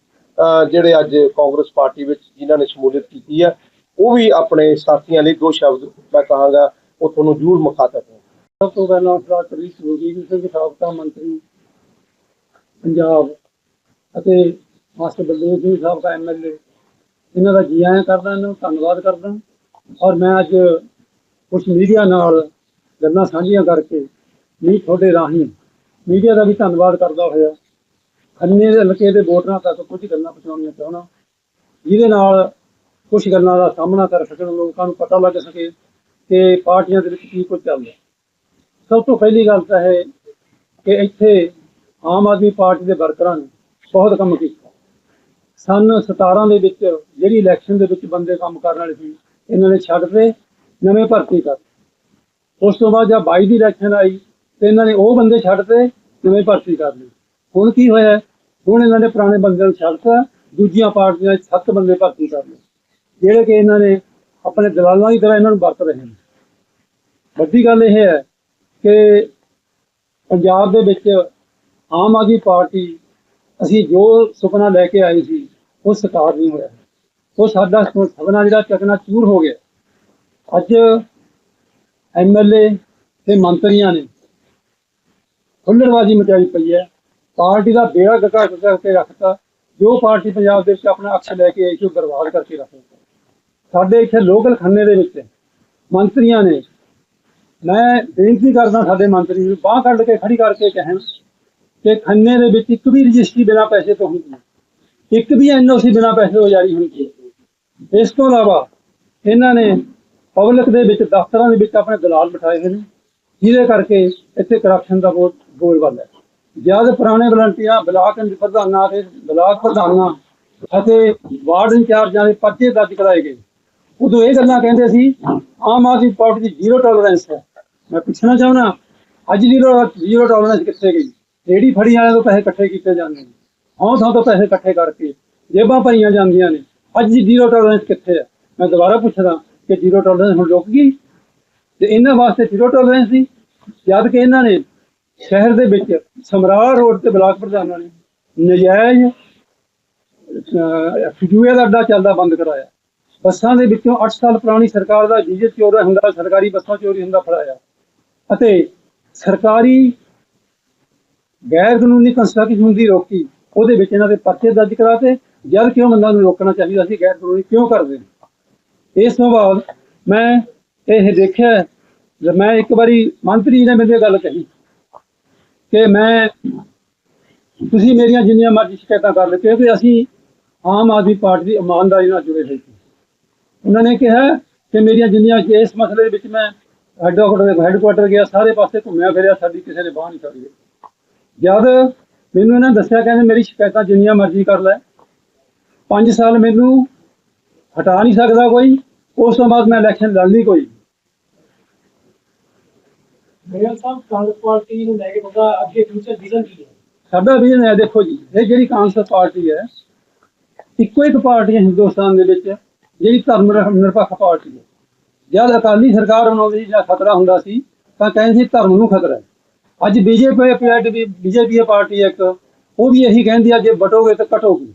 ਜਿਹੜੇ ਅੱਜ ਕਾਂਗਰਸ ਪਾਰਟੀ ਵਿੱਚ ਜਿਨ੍ਹਾਂ ਨੇ ਸ਼ਮੂਲੀਅਤ ਕੀਤੀ ਹੈ ਉਹ ਵੀ ਆਪਣੇ ਸਾਥੀਆਂ ਲਈ ਦੋ ਸ਼ਬਦ ਮੈਂ ਕਹਾਂਗਾ, ਉਹ ਤੁਹਾਨੂੰ ਜ਼ਰੂਰ ਮੁਖਾਤਬ ਹੋਣ ਸਭ ਤੋਂ ਪਹਿਲਾਂ ਸ੍ਰੀ ਸੁਰਜੀਤ ਸਿੰਘ, ਸਾਬਕਾ ਮੰਤਰੀ ਪੰਜਾਬ ਅਤੇ ਮਾਸਟਰ ਬਲਦੇਵ ਸਿੰਘ ਸਾਹਿਬ ਸਾਬਕਾ ਐਮਐਲਏ ਇਹਨਾਂ ਦਾ ਜੀ ਆਇਆਂ ਕਰਦਾ, ਇਹਨਾਂ ਨੂੰ ਧੰਨਵਾਦ ਕਰਦਾ। ਔਰ ਮੈਂ ਅੱਜ ਕੁਝ ਮੀਡੀਆ ਨਾਲ ਗੱਲਾਂ ਸਾਂਝੀਆਂ ਕਰਕੇ ਵੀ ਤੁਹਾਡੇ ਰਾਹੀਂ ਮੀਡੀਆ ਦਾ ਵੀ ਧੰਨਵਾਦ ਕਰਦਾ ਹੋਇਆ। ਖੰਨੇ ਦੇ ਹਲਕੇ ਦੇ ਵੋਟਰਾਂ ਤੱਕ ਕੁਝ ਗੱਲਾਂ ਪਹੁੰਚਾਉਣੀਆਂ ਚਾਹੁੰਦਾ। ਜਿਹਦੇ ਨਾਲ ਕੁਝ ਗੱਲਾਂ ਦਾ ਸਾਹਮਣਾ ਕਰ ਸਕਣ, ਲੋਕਾਂ ਨੂੰ ਪਤਾ ਲੱਗ ਸਕੇ ਕਿ ਪਾਰਟੀਆਂ ਦੇ ਵਿੱਚ ਕੀ ਕੁਝ ਚੱਲ ਰਿਹਾ। ਸਭ ਤੋਂ ਪਹਿਲੀ ਗੱਲ ਤਾਂ ਹੈ ਕਿ ਇੱਥੇ ਆਮ ਆਦਮੀ ਪਾਰਟੀ ਦੇ ਵਰਕਰਾਂ ਨੇ ਬਹੁਤ ਕੰਮ ਕੀਤਾ। ਸਨ 17 ਦੇ ਵਿੱਚ ਜਿਹੜੀ ਇਲੈਕਸ਼ਨ ਦੇ ਵਿੱਚ ਬੰਦੇ ਕੰਮ ਕਰਨ ਵਾਲੇ ਸੀ, ਇਹਨਾਂ ਨੇ ਛੱਡ ਤੇ ਨਵੇਂ ਭਰਤੀ ਕਰ ਉਸ ਤੋਂ ਬਾਅਦ ਜਦ 22 ਦੀ ਇਲੈਕਸ਼ਨ ਆਈ ਤੇ ਇਹਨਾਂ ਨੇ ਉਹ ਬੰਦੇ ਛੱਡ ਤੇ ਨਵੇਂ ਭਰਤੀ ਕਰ ਲਏ। ਹੁਣ ਕੀ ਹੋਇਆ? ਹੁਣ ਇਹਨਾਂ ਨੇ ਪੁਰਾਣੇ ਬੰਦਿਆਂ ਨੂੰ ਛੱਡਤਾ ਦੂਜੀਆਂ ਪਾਰਟੀਆਂ 'ਚ ਸੱਤ ਬੰਦੇ ਭਰਤੀ ਕਰ ਲਏ। ਜਿਹੜੇ ਕਿ ਇਹਨਾਂ ਨੇ ਆਪਣੇ ਦਲਾਲਾਂ ਦੀ ਤਰ੍ਹਾਂ ਇਹਨਾਂ ਨੂੰ ਵਰਤ ਰਹੇ ਨੇ। ਵੱਡੀ ਗੱਲ ਇਹ ਹੈ ਕਿ ਪੰਜਾਬ ਦੇ ਵਿੱਚ ਆਮ ਆਦਮੀ ਪਾਰਟੀ, ਅਸੀਂ ਜੋ ਸੁਪਨਾ ਲੈ ਕੇ ਆਏ ਸੀ, ਉਹ ਸਾਕਾਰ ਨਹੀਂ ਹੋਇਆ। ਉਹ ਸਾਡਾ ਸੁ- ਸੁਪਨਾ ਜਿਹੜਾ ਚਕਨਾ ਚੂਰ ਹੋ ਗਿਆ। ਅੱਜ ਐਮਐਲਏ ਤੇ ਮੰਤਰੀਆਂ ਨੇ ਹੁੱਲੜਬਾਜ਼ੀ ਮਚਾਈ ਪਈ ਹੈ। ਪਾਰਟੀ ਦਾ ਬੇੜਾ ਗਕਾ ਕਰਕੇ ਰੱਖਤਾ। ਜੋ ਪਾਰਟੀ ਪੰਜਾਬ ਦੇ ਵਿੱਚ ਆਪਣਾ ਅਕਸ਼ ਲੈ ਕੇ ਆਈ ਸੀ, ਉਹ ਬਰਬਾਦ ਕਰਕੇ ਰੱਖ ਦਿੱਤਾ। ਸਾਡੇ ਇੱਥੇ ਲੋਕਲ ਖੰਨੇ ਦੇ ਵਿੱਚ ਮੰਤਰੀਆਂ ਨੇ, ਮੈਂ ਬੇਨਤੀ ਕਰਦਾ ਸਾਡੇ ਮੰਤਰੀ ਨੂੰ, ਬਾਹ ਕੱਢ ਕੇ ਖੜੀ ਕਰਕੇ ਕਹਿਣ ਕਿ ਖੰਨੇ ਦੇ ਵਿੱਚ ਇੱਕ ਵੀ ਰਜਿਸਟਰੀ ਬਿਨਾਂ ਪੈਸੇ ਤੋਂ ਹੁੰਦੀ ਹੈ ਇੱਕ ਵੀ ਐਨਓਸੀ ਬਿਨਾਂ ਪੈਸੇ ਤੋਂ ਜਾਰੀ ਹੁੰਦੀ ਹੈ। ਇਸ ਤੋਂ ਇਲਾਵਾ ਇਹਨਾਂ ਨੇ ਪਬਲਿਕ ਦੇ ਵਿੱਚ ਦਫ਼ਤਰਾਂ ਦੇ ਵਿੱਚ ਆਪਣੇ ਦਲਾਲ ਬਿਠਾਏ ਹੋਏ ਨੇ, ਜਿਹਦੇ ਕਰਕੇ ਇੱਥੇ ਕਰਪਸ਼ਨ ਦਾ ਬਹੁਤ ਬੋਲਬਾਲਾ ਹੈ। ਜਦ ਪੁਰਾਣੇ ਵਲੰਟੀਅਰ ਬਲਾਕ ਪ੍ਰਧਾਨਾਂ ਤੇ ਬਲਾਕ ਪ੍ਰਧਾਨਾਂ ਅਤੇ ਵਾਰਡ ਇੰਚਾਰਜਾਂ ਦੇ ਪਰਚੇ ਦਰਜ ਕਰਾਏ ਗਏ, ਉਦੋਂ ਇਹ ਗੱਲਾਂ ਕਹਿੰਦੇ ਸੀ, ਆਮ ਆਦਮੀ ਪਾਰਟੀ ਦੀ ਜ਼ੀਰੋ ਟੋਲਰੈਂਸ ਹੈ। ਮੈਂ ਪੁੱਛਣਾ ਚਾਹੁੰਦਾ, ਅੱਜ ਜ਼ੀਰੋ ਜ਼ੀਰੋ ਟੋਲਰੈਂਸ ਕਿੱਥੇ ਗਈ? ਰੇੜੀ ਫੜੀ ਵਾਲਿਆਂ ਤੋਂ ਪੈਸੇ ਇਕੱਠੇ ਕੀਤੇ ਜਾਂਦੇ ਨੇ। ਹੌਂ ਥਾਂ ਤੋਂ ਪੈਸੇ ਇਕੱਠੇ ਕਰਕੇ ਜੇਬਾਂ ਭਰੀਆਂ ਜਾਂਦੀਆਂ ਨੇ। ਅੱਜ ਜ਼ੀਰੋ ਟੋਲਰੈਂਸ ਕਿੱਥੇ ਹੈ? ਮੈਂ ਦੁਬਾਰਾ ਪੁੱਛਦਾ ਕਿ ਜ਼ੀਰੋ ਟੋਲਰੈਂਸ ਹੁਣ ਰੁਕ ਗਈ? ਤੇ ਇਹਨਾਂ ਵਾਸਤੇ ਜ਼ੀਰੋ ਟੋਲਰੈਂਸ ਸੀ? ਜਦ ਕਿ ਇਹਨਾਂ ਨੇ ਸ਼ਹਿਰ ਦੇ ਵਿੱਚ ਸਮਰਾਲਾ ਰੋਡ ਤੇ ਬਲਾਕ ਪ੍ਰਧਾਨਾਂ ਨੇ ਨਜਾਇਜ਼ ਅਹ, ਦਾ ਅੱਡਾ ਚੱਲਦਾ ਬੰਦ ਕਰਾਇਆ। ਬੱਸਾਂ ਦੇ ਵਿੱਚੋਂ 8 ਸਾਲ ਪੁਰਾਣੀ ਸਰਕਾਰ ਦਾ ਡੀਜ਼ਲ ਚੋਰ ਹੁੰਦਾ ਸਰਕਾਰੀ ਬੱਸਾਂ ਚੋਰੀ ਹੁੰਦਾ ਫੜਾਇਆ। ਅਤੇ ਸਰਕਾਰੀ ਗੈਰ ਕਾਨੂੰਨੀ ਕੰਸਟਰਕਸ਼ਨ ਦੀ ਰੋਕੀ ਉਹਦੇ ਵਿੱਚ ਇਹਨਾਂ ਦੇ ਪਰਚੇ ਦਰਜ ਕਰਾਤੇ। ਜਦ ਕਿ ਉਹ ਬੰਦਾ ਨੂੰ ਰੋਕਣਾ ਚਾਹੀਦਾ ਸੀ ਗੈਰ ਕਾਨੂੰਨੀ ਕਿਉਂ ਕਰਦੇ ਨੇ? ਇਸ ਤੋਂ ਬਾਅਦ ਮੈਂ ਇਹ ਦੇਖਿਆ ਮੈਂ ਇੱਕ ਵਾਰੀ ਮੰਤਰੀ ਜੀ ਨੇ ਮੈਨੂੰ ਇਹ ਗੱਲ ਕਹੀ। ਕਿ ਮੈਂ, ਤੁਸੀਂ ਮੇਰੀਆਂ ਜਿੰਨੀਆਂ ਮਰਜ਼ੀ ਸ਼ਿਕਾਇਤਾਂ ਕਰ ਲਓ ਕਿ ਅਸੀਂ ਆਮ ਆਦਮੀ ਪਾਰਟੀ ਦੀ ਇਮਾਨਦਾਰੀ ਨਾਲ ਜੁੜੇ ਹੋਏ ਸੀ। ਉਹਨਾਂ ਨੇ ਕਿਹਾ ਕਿ ਮੇਰੀਆਂ ਜਿੰਨੀਆਂ ਇਸ ਮਸਲੇ ਦੇ ਵਿੱਚ ਮੈਂ ਹੈੱਡਕੁਆਟਰ ਹੈੱਡਕੁਆਟਰ ਗਿਆ, ਸਾਰੇ ਪਾਸੇ ਘੁੰਮਿਆ ਫਿਰਿਆ, ਸਾਡੀ ਕਿਸੇ ਨੇ ਬਾਹ ਨਹੀਂ ਫੜੀ ਜਦ ਮੈਨੂੰ ਇਹਨਾਂ ਨੇ ਦੱਸਿਆ, ਕਹਿੰਦੇ ਮੇਰੀ ਸ਼ਿਕਾਇਤਾਂ ਜਿੰਨੀਆਂ ਮਰਜ਼ੀ ਕਰ ਲੈ। 5 ਸਾਲ ਮੈਨੂੰ ਹਟਾ ਨਹੀਂ ਸਕਦਾ ਕੋਈ। ਉਸ ਤੋਂ ਬਾਅਦ ਮੈਂ ਇਲੈਕਸ਼ਨ ਲੜਨੀ ਕੋਈ। ਮੇਅਰ ਸਾਹਿਬ, ਕਾਂਗਰਸ ਪਾਰਟੀ ਨੂੰ ਲੈ ਕੇ ਤੁਹਾਡਾ ਅੱਗੇ ਫਿਊਚਰ ਵਿਜ਼ਨ ਕੀ ਹੈ? ਸਾਡਾ ਵਿਜ਼ਨ ਹੈ, ਦੇਖੋ ਜੀ, ਇਹ ਜਿਹੜੀ ਕਾਂਗਰਸ ਪਾਰਟੀ ਹੈ, ਇੱਕੋ ਇੱਕ ਪਾਰਟੀ ਹੈ ਹਿੰਦੁਸਤਾਨ ਦੇ ਵਿੱਚ, ਜਿਹੜੀ ਧਰਮ ਨਿਰਪੱਖ ਪਾਰਟੀ ਹੈ। ਜਦ ਅਕਾਲੀ ਸਰਕਾਰ ਬਣਾਉਂਦੀ ਸੀ, ਜਾਂ ਖਤਰਾ ਹੁੰਦਾ ਸੀ, ਤਾਂ ਕਹਿੰਦੇ ਸੀ ਧਰਮ ਨੂੰ ਖਤਰਾ ਹੈ। ਅੱਜ ਬੀਜੇਪੀ ਪਾਰਟੀ ਬੀਜੇਪੀ ਪਾਰਟੀ ਹੈ ਇੱਕ, ਉਹ ਵੀ ਇਹੀ ਕਹਿੰਦੀ ਆ, ਜੇ ਵਟੋਗੇ ਤਾਂ ਕਟੋਗੇ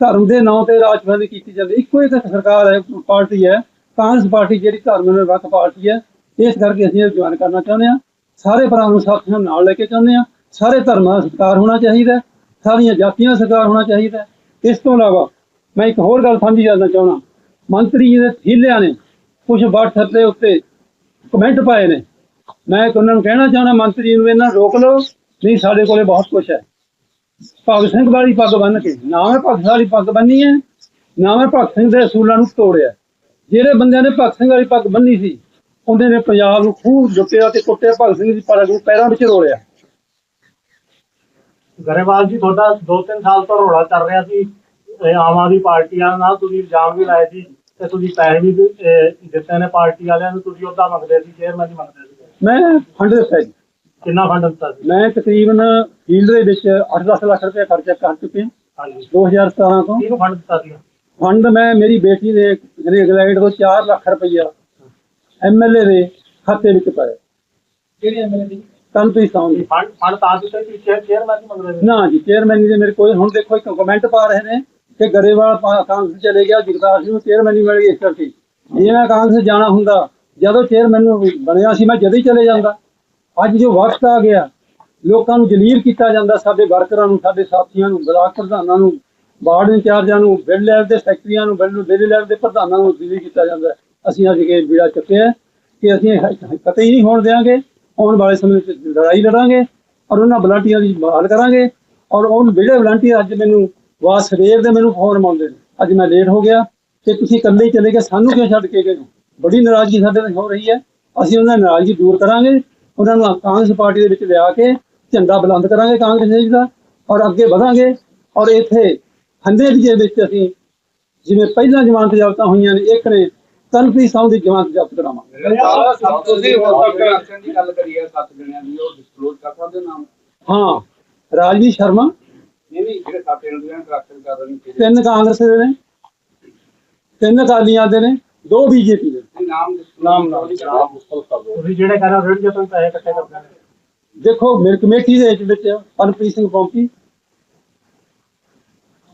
ਧਰਮ ਦੇ ਨਾਂ ਤੇ ਰਾਜਨੀਤੀ ਕੀਤੀ ਜਾਂਦੀ, ਇੱਕੋ ਇੱਕ ਸਰਕਾਰ ਹੈ, ਪਾਰਟੀ ਹੈ, ਕਾਂਗਰਸ ਪਾਰਟੀ ਜਿਹੜੀ ਧਰਮ ਨਿਰਪੱਖ ਪਾਰਟੀ ਹੈ ਇਸ ਕਰਕੇ ਅਸੀਂ ਇਹ ਜੁਆਇਨ ਕਰਨਾ ਚਾਹੁੰਦੇ ਹਾਂ। ਸਾਰੇ ਭਰਾ ਨੂੰ ਸਾਥੀਆਂ ਨਾਲ ਲੈ ਕੇ ਚਾਹੁੰਦੇ ਹਾਂ। ਸਾਰੇ ਧਰਮਾਂ ਦਾ ਸਤਿਕਾਰ ਹੋਣਾ ਚਾਹੀਦਾ ਸਾਰੀਆਂ ਜਾਤੀਆਂ ਦਾ ਸਤਿਕਾਰ ਹੋਣਾ ਚਾਹੀਦਾ ਇਸ ਤੋਂ ਇਲਾਵਾ ਮੈਂ ਇੱਕ ਹੋਰ ਗੱਲ ਸਾਂਝੀ ਕਰਨਾ ਚਾਹੁੰਦਾ ਮੰਤਰੀ ਜੀ ਦੇ ਥੀਲਿਆਂ ਨੇ ਕੁਝ WhatsApp ਦੇ ਉੱਤੇ ਕਮੈਂਟ ਪਾਏ ਨੇ। ਮੈਂ ਉਹਨਾਂ ਨੂੰ ਕਹਿਣਾ ਚਾਹੁੰਦਾ ਮੰਤਰੀ ਜੀ ਨੂੰ ਇਹਨਾਂ ਰੋਕ ਲਓ। ਨਹੀਂ, ਸਾਡੇ ਕੋਲੇ ਬਹੁਤ ਕੁਝ ਹੈ। ਭਗਤ ਸਿੰਘ ਵਾਲੀ ਪੱਗ ਬੰਨ ਕੇ, ਨਾ ਮੈਂ ਭਗਤ ਵਾਲੀ ਪੱਗ ਬੰਨੀ ਹੈ, ਨਾ ਮੈਂ ਭਗਤ ਸਿੰਘ ਦੇ ਅਸੂਲਾਂ ਨੂੰ ਤੋੜਿਆ। ਜਿਹੜੇ ਬੰਦਿਆਂ ਨੇ ਭਗਤ ਸਿੰਘ ਵਾਲੀ ਪੱਗ ਬੰਨੀ ਸੀ ਉਹਦੇ ਨੇ ਪੰਜਾਬ ਨੂੰ ਖੂਬ ਜੁੱਟਿਆ ਤੇ ਕੁੱਟਿਆ ਭਗਤ ਸਿੰਘ ਦੀ ਪੱਗ ਨੂੰ ਪੈਰਾਂ ਵਿੱਚ ਰੋਲਿਆ ਗਰੇਵਾਲ ਜੀ ਤੁਹਾਡਾ 2-3 ਸਾਲ ਤੋਂ ਰੌਲਾ ਚੱਲ ਰਿਹਾ ਸੀ। ਆਮ ਆਦਮੀ ਪਾਰਟੀ ਵਾਲਿਆਂ ਨਾਲ ਤੁਸੀਂ ਇਲਜ਼ਾਮ ਵੀ ਲਾਏ ਸੀ ਤੇ ਤੁਸੀਂ ਪੈਸੇ ਵੀ ਦਿੱਤੇ ਨੇ ਪਾਰਟੀ ਵਾਲਿਆਂ ਨੂੰ। ਤੁਸੀਂ ਉਹਦਾ ਮੰਗਦੇ ਸੀ ਚੇਅਰਮੈਨ ਹੀ ਮੰਗਦੇ ਸੀ। ਮੈਂ ਫੰਡ ਦਿੱਤਾ ਜੀ। ਕਿੰਨਾ ਫੰਡ ਦਿੱਤਾ ਸੀ? ਮੈਂ ਤਕਰੀਬਨ ਫੀਲਡ ਦੇ ਵਿੱਚ 8-10 ਲੱਖ ਰੁਪਏ ਖਰਚਾ ਕਰ ਚੁੱਕਿਆ ਹਾਂਜੀ। 2017 ਤੋਂ। ਕਿਹਨੂੰ ਫੰਡ ਦਿੱਤਾ ਸੀ? ਫੰਡ ਮੈਂ ਮੇਰੀ ਬੇਟੀ ਦੇ ਜਿਹੜੀ ਇੰਗਲੈਂਡ ਤੋਂ 4 ਲੱਖ ਰੁਪਈਆ ਐਮਐਲਏ ਦੇ ਖਾਤੇ ਵਿੱਚ ਪਾਇਆ ਕਿਹੜੀ ਐਮਐਲਏ ਦੀ? ਫੰਡ ਫੰਡ ਤਾਂ ਦਿੱਤੇ ਚੇਅਰਮੈਨ ਹੀ। ਨਾ ਜੀ ਚੇਅਰਮੈਨ ਜੀ ਮੇਰੇ ਕੋਲ ਹੁਣ ਦੇਖੋ ਇੱਕ ਕਮੈਂਟ ਪਾ ਰਹੇ ਨੇ ਕਿ ਗਰੇਵਾਲ ਕਾਂਗਰਸ ਚਲੇ ਗਿਆ ਜਗਤਾਰ ਸਿੰਘ ਨੂੰ ਚੇਅਰਮੈਨ ਨਹੀਂ ਮਿਲ ਗਈ ਇਸ ਕਰਕੇ। ਜੇ ਮੈਂ ਕਾਂਗਰਸ ਜਾਣਾ ਹੁੰਦਾ ਜਦੋਂ ਚੇਅਰਮੈਨ ਨੂੰ ਬਣਿਆ ਸੀ ਮੈਂ ਜਦ ਹੀ ਚਲੇ ਜਾਂਦਾ। ਅੱਜ ਜੋ ਵਕਤ ਆ ਗਿਆ ਲੋਕਾਂ ਨੂੰ ਜਲੀਲ ਕੀਤਾ ਜਾਂਦਾ ਸਾਡੇ ਵਰਕਰਾਂ ਨੂੰ ਸਾਡੇ ਸਾਥੀਆਂ ਨੂੰ ਬਲਾਕ ਪ੍ਰਧਾਨਾਂ ਨੂੰ ਵਾਰਡ ਇੰਚਾਰਜਾਂ ਨੂੰ ਬਿੱਲ ਲੈਵਲ ਦੇ ਸੈਕਟਰੀਆਂ ਨੂੰ ਬਿੱਲ ਦਿੱਲੀ ਲੈਵਲ ਦੇ ਪ੍ਰਧਾਨਾਂ ਨੂੰ ਜਲੀਲ ਕੀਤਾ ਜਾਂਦਾ। ਹੈ। ਅਸੀਂ ਅੱਜ ਕੇ ਬੀੜਾ ਚੁੱਕਿਆ ਕਿ ਅਸੀਂ ਇਹ ਹੀ ਨਹੀਂ ਹੋਣ ਦੇਵਾਂਗੇ ਆਉਣ ਵਾਲੇ ਸਮੇਂ ਵਿੱਚ ਲੜਾਈ ਲੜਾਂਗੇ ਔਰ ਉਹਨਾਂ ਵਲੰਟੀਅਰਾਂ ਦੀ ਬਹਾਲ ਕਰਾਂਗੇ ਔਰ ਉਹ ਜਿਹੜੇ ਵਲੰਟੀਅਰ ਅੱਜ ਮੈਨੂੰ ਵਾਸ ਰੇਰ ਦੇ ਮੈਨੂੰ ਫੋਨ ਮਾਉਂਦੇ ਨੇ, ਅੱਜ ਮੈਂ ਲੇਟ ਹੋ ਗਿਆ ਕਿ ਤੁਸੀਂ ਇਕੱਲੇ ਚਲੇ ਗਏ, ਸਾਨੂੰ ਕਿਉਂ ਛੱਡ ਕੇ ਗਏ ਬੜੀ ਨਾਰਾਜ਼ਗੀ ਸਾਡੇ ਨਾਲ ਹੋ ਰਹੀ ਹੈ, ਅਸੀਂ ਉਹਨਾਂ ਦੀ ਨਾਰਾਜ਼ਗੀ ਦੂਰ ਕਰਾਂਗੇ, ਉਹਨਾਂ ਨੂੰ ਕਾਂਗਰਸ ਪਾਰਟੀ ਦੇ ਵਿੱਚ ਲਿਆ ਕੇ ਝੰਡਾ ਬੁਲੰਦ ਕਰਾਂਗੇ ਕਾਂਗਰਸ ਦੇਸ਼ ਦਾ ਔਰ ਅੱਗੇ ਵਧਾਂਗੇ ਔਰ ਇੱਥੇ ਹੰਦੇ ਦੇ ਵਿੱਚ ਅਸੀਂ ਜਿਵੇਂ ਪਹਿਲਾਂ ਜਮਾਨਤ ਜ਼ਬਤਾਂ ਹੋਈਆਂ ਨੇ, ਇੱਕ ਨੇ ਤਨਪ੍ਰੀਤ ਸਾਹਿਬ ਦੀ ਜਮਾਨਤ ਜ਼ਬਤ ਕਰਾਵਾਂਗੇ। ਤੁਸੀਂ ਹੁਣ ਤੱਕ ਇਲੈਕਸ਼ਨ ਦੀ ਗੱਲ ਕਰੀ ਹੈ ਸੱਤ ਜਣਿਆਂ ਦੀ ਉਹ ਡਿਸਕਲੋਜ਼ ਕਰ ਸਕਦੇ ਹੋ ਨਾਮ ਹਾਂ ਰਾਜਵੀਰ ਸ਼ਰਮਾ। ਨਹੀਂ ਨਹੀਂ ਜਿਹੜੇ ਸੱਤ ਜਣੇ ਦੀਆਂ ਇੰਟਰੈਕਸ਼ਨ ਕਰ ਰਹੇ ਨੇ ਤਿੰਨ ਕਾਂਗਰਸ ਦੇ ਨੇ ਤਿੰਨ ਅਕਾਲੀਆਂ ਦੇ ਨੇ ਦੋ ਬੀਜੇਪੀ ਦੇ ਇਹ ਨਾਮ ਨਾਮ ਨਾਮ ਤੁਸੀਂ ਜਿਹੜੇ ਕਹਿ ਰਹੇ ਹੋ ਰੇਡ ਜਦੋਂ ਪੈਸੇ ਇਕੱਠੇ ਕਰਦੇ ਨੇ। ਦੇਖੋ ਮੇਰੀ ਕਮੇਟੀ ਦੇ ਵਿੱਚ ਵਿੱਚ ਪਨਪ੍ਰੀਤ ਸਿੰਘ ਪੌਂਪੀ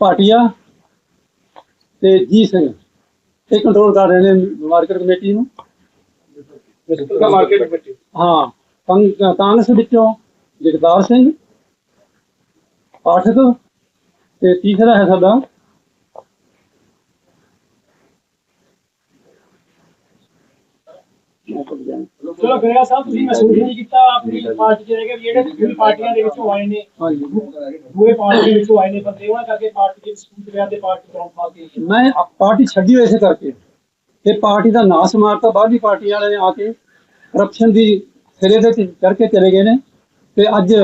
ਭਾਟੀਆ ਤੇ ਜੀ ਸਿੰਘ। ਇਹ ਕੰਟਰੋਲ ਕਰ ਰਹੇ ਨੇ ਮਾਰਕੀਟ ਕਮੇਟੀ ਨੂੰ। ਮਾਰਕੀਟ ਵਿੱਚ ਹਾਂ ਕਾਂਗਰਸ ਵਿੱਚੋਂ ਜਗਦਾਰ ਸਿੰਘ ਪਾਠਕ ਤੇ ਤੀਸਰਾ ਹੈ ਸਾਡਾ ਚਲੋ ਗਰੇਵਾਲ ਸਾਹਿਬ ਤੁਸੀਂ ਮਹਿਸੂਸ ਨਹੀਂ ਕੀਤਾ ਆਪਣੀ ਪਾਰਟੀ ਰਹਿ ਕੇ ਜਿਹੜੇ ਦੂਜੀ ਪਾਰਟੀਆਂ ਦੇ ਵਿੱਚੋਂ ਆਏ ਨੇ ਹਾਂਜੀ। ਦੂਏ ਪਾਰਟੀ ਦੇ ਵਿੱਚੋਂ ਆਏ ਨੇ ਬੰਦੇ ਉਹਨਾਂ ਕਰਕੇ ਪਾਰਟੀ ਦੇ ਸਪੂਤ ਵਿਆਹ ਦੇ ਪਾਰਟੀ ਤੋਂ ਪਾ ਕੇ ਮੈਂ ਪਾਰਟੀ ਛੱਡੀ ਹੋਈ ਇਸੇ ਕਰਕੇ। ਇਹ ਪਾਰਟੀ ਦਾ ਨਾਸ ਮਾਰਤਾ ਬਾਹਰਲੀ ਪਾਰਟੀ ਵਾਲੇ ਨੇ ਆ ਕੇ ਕਰਪਸ਼ਨ ਦੀ ਸਿਰੇ ਤੇ ਚੜ ਕੇ ਚਲੇ ਗਏ ਨੇ ਤੇ ਅੱਜ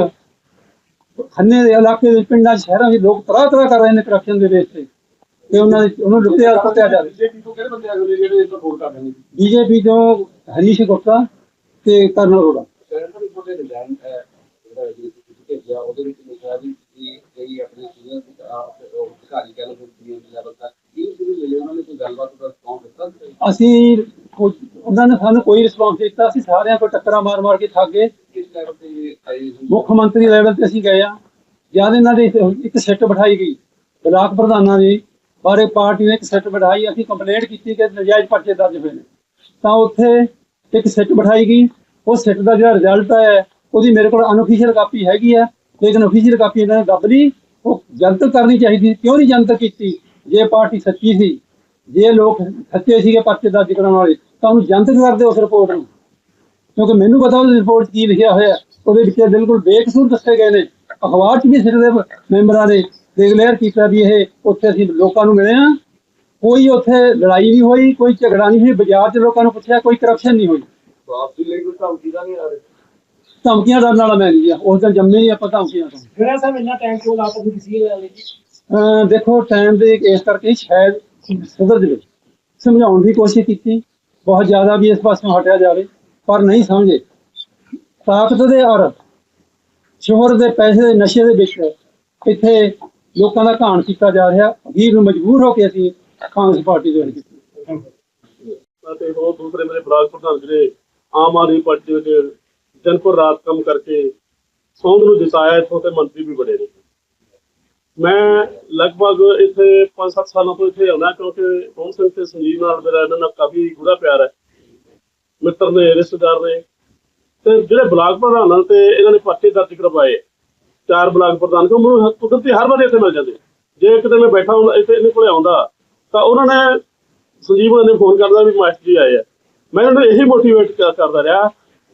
ਖੰਨੇ ਦੇ ਇਲਾਕੇ ਦੇ ਪਿੰਡਾਂ ਸ਼ਹਿਰਾਂ ਦੇ ਲੋਕ ਤਰ੍ਹਾਂ ਤਰ੍ਹਾਂ ਕਰ ਰਹੇ ਨੇ ਕਰਪਸ਼ਨ ਦੇ ਬੇਸ ਤੇ। ਤੇ ਉਹਨਾਂ ਦੇ ਉਹਨੂੰ ਲੁੱਟਿਆ ਕੁੱਟਿਆ ਜਾ ਬੀਜੇਪੀ ਤੋਂ ਕਿਹੜੇ ਬੰਦੇ ਅਗਲੇ ਜਿਹੜੇ ਇਸ ਸਪੋਰਟ ਕਰ ਰਹੇ ਨੇ? ਬੀਜੇਪੀ ਤੋਂ ਹਰੀਸ਼ ਗੁਪਤਾ ਤੇ ਕਰਨਲ ਅਰੋੜਾ। ਸੈਂਟਰ ਦੀ ਤੁਹਾਡੇ ਡਿਜ਼ਾਈਨ ਹੈ ਜਿਹੜਾ ਭੇਜਿਆ ਉਹਦੇ ਵਿੱਚ ਲਿਖਿਆ ਵੀ ਕਿ ਕਈ ਆਪਣੇ ਸੀਨੀਅਰ ਅਧਿਕਾਰੀ ਕਹਿ ਲਓ ਪੀਐਮ ਲੈਵਲ ਤੱਕ ਕੀ ਨਹੀਂ ਸੀ ਮਿਲੇ ਉਹਨਾਂ ਨੇ ਕੋਈ ਗੱਲਬਾਤ ਦਾ ਰਿਸਪੌਂਸ ਦਿੱਤਾ? ਅਸੀਂ ਉਹਨਾਂ ਨੇ ਸਾਨੂੰ ਕੋਈ ਰਿਸਪਾਂਸ ਦਿੱਤਾ। ਅਸੀਂ ਸਾਰਿਆਂ ਕੋਲ ਟੱਕਰਾਂ ਮਾਰ ਮਾਰ ਕੇ ਥੱਕ ਗਏ? ਮੁੱਖ ਮੰਤਰੀ ਲੈਵਲ ਤੇ ਅਸੀਂ ਗਏ ਆ। ਜਦ ਇਹਨਾਂ ਦੇ ਇੱਕ ਸੈੱਟ ਬਿਠਾਈ ਗਈ ਬਲਾਕ ਪ੍ਰਧਾਨਾਂ ਦੀ ਬਾਰੇ ਪਾਰਟੀ ਨੇ ਇੱਕ ਸੈੱਟ ਬਿਠਾਈ, ਅਸੀਂ ਕੰਪਲੇਂਟ ਕੀਤੀ ਕਿ ਨਜਾਇਜ਼ ਪਰਚੇ ਦਰਜ ਹੋਏ ਨੇ। ਤਾਂ ਉੱਥੇ ਇੱਕ ਸੈੱਟ ਬਿਠਾਈ ਗਈ। ਉਹ ਸੈੱਟ ਦਾ ਜਿਹੜਾ ਰਿਜ਼ਲਟ ਹੈ, ਉਹਦੀ ਮੇਰੇ ਕੋਲ ਅਨਅਫੀਸ਼ੀਅਲ ਕਾਪੀ ਹੈਗੀ ਹੈ, ਲੇਕਿਨ ਅਫੀਸ਼ੀਅਲ ਕਾਪੀ ਇਹਨਾਂ ਨੇ ਦੱਬ ਲਈ। ਉਹ ਜਨਤਕ ਕਰਨੀ ਚਾਹੀਦੀ ਸੀ। ਕਿਉਂ ਨਹੀਂ ਜਨਤਕ ਕੀਤੀ? ਜੇ ਪਾਰਟੀ ਸੱਚੀ ਸੀ, ਜੇ ਲੋਕ ਸੱਚੇ ਸੀਗੇ ਪਰਚੇ ਦਰਜ ਕਰਾਉਣ ਵਾਲੇ, ਤਾਂ ਉਹਨੂੰ ਜਨਤਕ ਕਰਦੇ ਉਸ ਰਿਪੋਰਟ ਨੂੰ। ਕਿਉਂਕਿ ਮੈਨੂੰ ਪਤਾ ਉਹਦੀ ਰਿਪੋਰਟ 'ਚ ਕੀ ਲਿਖਿਆ ਹੋਇਆ ਉਹਦੇ ਵਿੱਚ ਬਿਲਕੁਲ ਬੇਕਸੂਰ ਦੱਸੇ ਗਏ ਨੇ। ਅਖਬਾਰ 'ਚ ਵੀ ਸਿਰ ਦੇ ਮੈਂਬਰਾਂ ਨੇ ਡਿਕਲੇਅਰ ਕੀਤਾ ਵੀ ਇਹ ਉੱਥੇ ਅਸੀਂ ਲੋਕਾਂ ਨੂੰ ਮਿਲੇ ਆ ਕੋਈ ਉੱਥੇ ਲੜਾਈ ਨਹੀਂ ਹੋਈ ਕੋਈ ਝਗੜਾ ਨਹੀਂ ਹੋਈ ਬਾਜ਼ਾਰ 'ਚ ਲੋਕਾਂ ਨੂੰ ਪੁੱਛਿਆ ਕੋਈ ਕਰਪਸ਼ਨ ਨਹੀਂ ਹੋਈ। ਵਾਪਸੀ ਲਈ ਕੋਈ ਧਮਕੀ ਤਾਂ ਨਹੀਂ ਆ ਰਹੀ? ਧਮਕੀਆਂ ਡਰਨ ਵਾਲਾ ਮੈਂ ਨਹੀਂ ਗਿਆ ਉਸ ਦਿਨ ਜੰਮੇ ਨਹੀਂ ਆਪਾਂ ਧਮਕੀਆਂ ਤੋਂ। ਜਿਹੜਾ ਸਾਹਿਬ ਇੰਨਾ ਟਾਈਮ ਕਿਉਂ ਲਾਤਾ ਤੁਸੀਂ ਕਿਸੇ ਗੱਲ ਲਈ ਅਹ ਦੇਖੋ ਟਾਈਮ ਦੇ ਇਸ ਕਰਕੇ ਸ਼ਾਇਦ ਸੁਧਰ ਜਾਵੇ ਸਮਝਾਉਣ ਦੀ ਕੋਸ਼ਿਸ਼ ਕੀਤੀ ਬਹੁਤ ਜ਼ਿਆਦਾ ਵੀ ਇਸ ਪਾਸੋਂ ਹਟਿਆ ਜਾਵੇ ਪਰ ਨਹੀਂ ਸਮਝੇ। ਤਾਕਤ ਦੇ ਔਰ ਸ਼ੋਹਰ ਦੇ ਪੈਸੇ ਦੇ ਨਸ਼ੇ ਦੇ ਵਿੱਚ ਇੱਥੇ ਲੋਕਾਂ ਦਾ ਘਾਣ ਕੀਤਾ ਜਾ ਰਿਹਾ ਅਖੀਰ ਨੂੰ ਮਜਬੂਰ ਹੋ ਕੇ ਅਸੀਂ ਕਾਂਗਰਸ ਪਾਰਟੀ ਦੇ ਵਿੱਚ ਅਤੇ ਹੋਰ ਦੂਸਰੇ ਮੇਰੇ ਬਲਾਕ ਪ੍ਰਧਾਨ ਜਿਹੜੇ ਆਮ ਆਦਮੀ ਪਾਰਟੀ ਵਿੱਚ ਦਿਨ ਰਾਤ ਕੰਮ ਕਰਕੇ ਸੌਂਦ ਨੂੰ ਜਿਤਾਇਆ, ਇੱਥੋਂ ਤੇ ਮੰਤਰੀ ਵੀ ਬਣੇ ਨੇ। ਮੈਂ ਲਗਭਗ ਇੱਥੇ 5-7 ਸਾਲਾਂ ਤੋਂ ਇੱਥੇ ਆਉਣਾ ਕਿਉਂਕਿ ਰੋਹਨ ਸਿੰਘ ਤੇ ਸੰਜੀਵ ਨਾਲ ਮੇਰਾ ਇਹਨਾਂ ਨਾਲ ਕਾਫੀ ਗੂੜਾ ਪਿਆਰ ਹੈ। ਮਿੱਤਰ ਨੇ, ਰਿਸ਼ਤੇਦਾਰ ਨੇ। ਤੇ ਜਿਹੜੇ ਬਲਾਕ ਪ੍ਰਧਾਨਾਂ ਤੇ ਇਹਨਾਂ ਨੇ ਪਰਚੇ ਦਰਜ ਕਰਵਾਏ ਚਾਰ ਬਲਾਕ ਪ੍ਰਧਾਨ ਕੋ ਮੈਨੂੰ ਕੁਦਰਤੀ ਹਰ ਵਾਰ ਇੱਥੇ ਮਿਲ ਜਾਂਦੇ ਜੇ ਕਿਤੇ ਮੈਂ ਬੈਠਾ ਹੁੰਦਾ, ਇੱਥੇ ਇਹਨੇ ਕੋਲੇ ਆਉਂਦਾ, ਤਾਂ ਉਹਨਾਂ ਨੇ ਸੰਜੀਵ ਨੇ ਫੋਨ ਕਰਦਾ ਵੀ ਮਾਸਟਰ ਜੀ ਆਏ ਆ। ਮੈਂ ਉਹਨਾਂ ਨੂੰ ਇਹੀ ਮੋਟੀਵੇਟ ਕਰਦਾ ਰਿਹਾ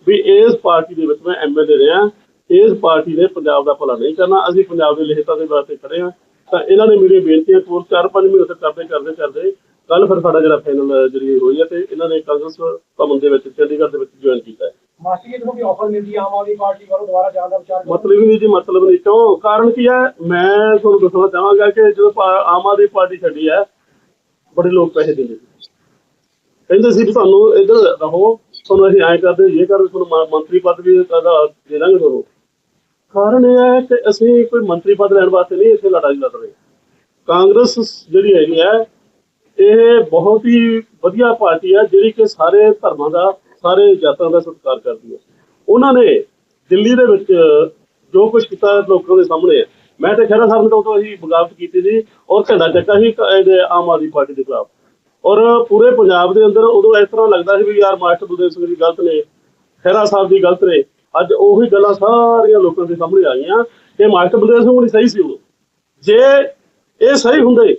ਵੀ ਇਸ ਪਾਰਟੀ ਦੇ ਵਿੱਚ ਮੈਂ ਐਮਐਲਏ ਰਿਹਾ, ਇਸ ਪਾਰਟੀ ਨੇ ਪੰਜਾਬ ਦਾ ਭਲਾ ਨਹੀਂ ਕਰਨਾ, ਅਸੀਂ ਪੰਜਾਬ ਦੇ ਲਿਖਤਾਂ ਦੇ ਵਾਸਤੇ ਖੜੇ ਹਾਂ। ਤਾਂ ਇਹਨਾਂ ਨੇ ਮੇਰੀ ਬੇਨਤੀਆਂ ਕੋਲ 4-5 ਮਹੀਨੇ ਤੱਕ ਕਰਦੇ ਕਰਦੇ ਕਰਦੇ ਕੱਲ ਫਿਰ ਸਾਡਾ ਜਿਹੜਾ ਫਾਈਨਲ ਜਿਹੜੀ ਹੋਈ ਹੈ ਤੇ ਇਹਨਾਂ ਨੇ ਕਾਂਗਰਸ ਭਵਨ ਦੇ ਵਿੱਚ ਚੰਡੀਗੜ੍ਹ ਦੇ ਵਿੱਚ ਜੁਆਇਨ ਕੀਤਾ ਹੈ। ਮਾਸਟਰ ਜੀ ਨੂੰ ਵੀ ਆਫਰ ਮਿਲਦੀ ਆਮ ਆਦਮੀ ਪਾਰਟੀ ਵੱਲੋਂ ਦੁਬਾਰਾ ਜਾਣ ਦਾ ਵਿਚਾਰ ਮਤਲਬ ਹੀ ਨਹੀਂ ਜੀ, ਮਤਲਬ ਨਹੀਂ। ਕਿਉਂ? ਕਾਰਨ ਕੀ ਹੈ? ਮੈਂ ਤੁਹਾਨੂੰ ਦੱਸਣਾ ਚਾਹਾਂਗਾ ਕਿ ਜਦੋਂ ਆਮ ਆਦਮੀ ਪਾਰਟੀ ਛੱਡੀ ਹੈ, ਬੜੇ ਲੋਕ ਪੈਸੇ ਦਿੰਦੇ ਸੀ ਕਹਿੰਦੇ ਸੀ ਵੀ ਤੁਹਾਨੂੰ ਇੱਧਰ ਰਹੋ, ਤੁਹਾਨੂੰ ਅਸੀਂ ਐਂ ਕਰਦੇ, ਇਹ ਕਰਦੇ, ਤੁਹਾਨੂੰ ਮੰਤਰੀ ਪਦ ਵੀ ਦੇ ਦਾਂਗੇ ਤੁਹਾਨੂੰ। ਕਾਰਨ ਇਹ ਹੈ ਕਿ ਅਸੀਂ ਕੋਈ ਮੰਤਰੀ ਪਦ ਲੈਣ ਵਾਸਤੇ ਨਹੀਂ ਇੱਥੇ ਲੜਾਈ ਲੜ ਰਹੇ। ਕਾਂਗਰਸ ਜਿਹੜੀ ਹੈਗੀ ਹੈ, ਇਹ ਬਹੁਤ ਹੀ ਵਧੀਆ ਪਾਰਟੀ ਹੈ, ਜਿਹੜੀ ਕਿ ਸਾਰੇ ਧਰਮਾਂ ਦਾ ਸਾਰੇ ਜਾਤਾਂ ਦਾ ਸਤਿਕਾਰ ਕਰਦੀ ਹੈ। ਉਹਨਾਂ ਨੇ ਦਿੱਲੀ ਦੇ ਵਿੱਚ ਜੋ ਕੁਝ ਕੀਤਾ ਲੋਕਾਂ ਦੇ ਸਾਹਮਣੇ ਹੈ। ਮੈਂ ਤੇ ਖਹਿਰਾ ਸਾਹਿਬ ਨੇ ਤੋਂ ਅਸੀਂ ਬਗਾਵਤ ਕੀਤੀ ਸੀ ਔਰ ਝੰਡਾ ਚੱਕਾ ਸੀ ਇਹਦੇ ਆਮ ਆਦਮੀ ਪਾਰਟੀ ਦੇ ਖਿਲਾਫ। ਔਰ ਪੂਰੇ ਪੰਜਾਬ ਦੇ ਅੰਦਰ ਉਦੋਂ ਇਸ ਤਰ੍ਹਾਂ ਲੱਗਦਾ ਸੀ ਵੀ ਯਾਰ ਮਾਸਟਰ ਦੁਦੇਵ ਸਿੰਘ ਜੀ ਗਲਤ ਨੇ, ਖਹਿਰਾ ਸਾਹਿਬ ਦੀ ਗਲਤ ਨੇ। ਅੱਜ ਉਹੀ ਗੱਲਾਂ ਸਾਰੀਆਂ ਲੋਕਾਂ ਦੇ ਸਾਹਮਣੇ ਆ ਗਈਆਂ ਕਿ ਮਾਸਟਰ ਬਲਦੇਵ ਸਿੰਘ ਹੁਣੀ ਸਹੀ ਸੀ ਉਦੋਂ। ਜੇ ਇਹ ਸਹੀ ਹੁੰਦੇ